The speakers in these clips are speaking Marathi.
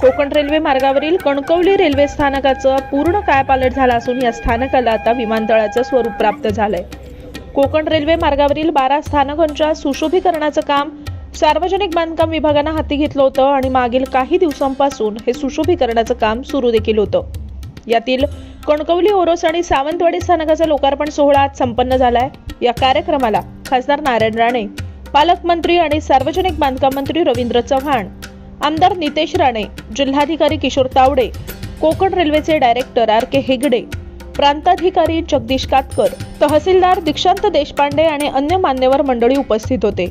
कोकण रेल्वे मार्गावरील कणकवली रेल्वे स्थानकाचं पूर्ण कायापालट झाला असून या स्थानकाला आता विमानतळाचं स्वरूप प्राप्त झालंय. कोकण रेल्वे मार्गावरील बारा स्थानकांच्या सुशोभीकरणाचं काम सार्वजनिक बांधकाम विभागानं हाती घेतलं होतं आणि मागील काही दिवसांपासून हे सुशोभीकरणाचं काम सुरू देखील होतं. यातील कणकवली ओरोस आणि सावंतवाडी स्थानकाचा लोकार्पण सोहळा आज संपन्न झालाय. या कार्यक्रमाला खासदार नारायण राणे पालकमंत्री आणि सार्वजनिक बांधकाम मंत्री रवींद्र चव्हाण आमदार नितेश राणे जिल्हाधिकारी किशोर तावडे कोकण रेल्वेचे डायरेक्टर आर के हेगडे प्रांताधिकारी जगदीश कातकर तहसीलदार दीक्षांत देशपांडे आणि अन्य मान्यवर मंडळी उपस्थित होते.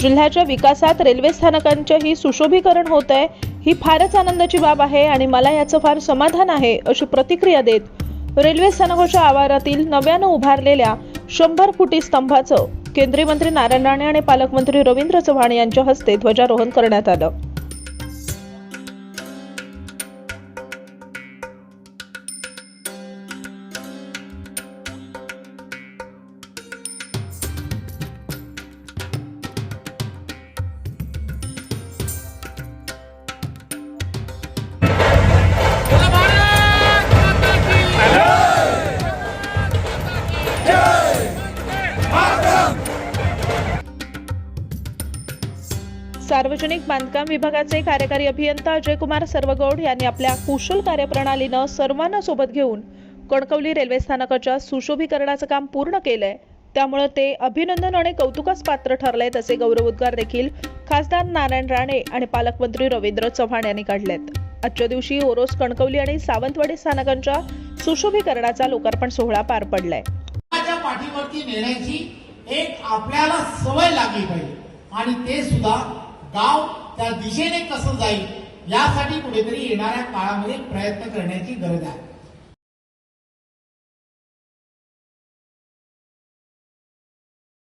जिल्ह्याच्या विकासात रेल्वे स्थानकांचेही सुशोभीकरण होत आहे ही फारच आनंदाची बाब आहे आणि मला याचं फार समाधान आहे अशी प्रतिक्रिया देत रेल्वे स्थानकाच्या आवारातील नव्यानं उभारलेल्या शंभर फुटी स्तंभाचं केंद्रीय मंत्री नारायण राणे आणि पालकमंत्री रवींद्र चव्हाण यांच्या हस्ते ध्वजारोहण करण्यात आलं. सार्वजनिक बांधकाम विभागाचे कार्यकारी अभियंता अजयकुमार सर्वगौड यांनी आपल्या कुशल कार्यप्रणालीनं सर्वांना सोबत घेऊन कणकवली रेल्वे स्थानकाच्या सुशोभीकरणाचं काम पूर्ण केलंय. त्यामुळे ते अभिनंदन आणि कौतुकास पात्र ठरलेत असे गौरवोद्गार देखील खासदार नारायण राणे आणि पालकमंत्री रवींद्र चव्हाण यांनी काढलेत. आजच्या दिवशी ओरोस कणकवली आणि सावंतवाडी स्थानकांच्या सुशोभीकरणाचा लोकार्पण सोहळा पार पडलाय. पाठीवरती नेण्याची एक आपल्याला सवय लागली पाहिजे. आणि ते सुद्धा गाव त्या दिशेने कसं जाईल यासाठी कुठेतरी येणाऱ्या काळामध्ये प्रयत्न करण्याची गरज आहे.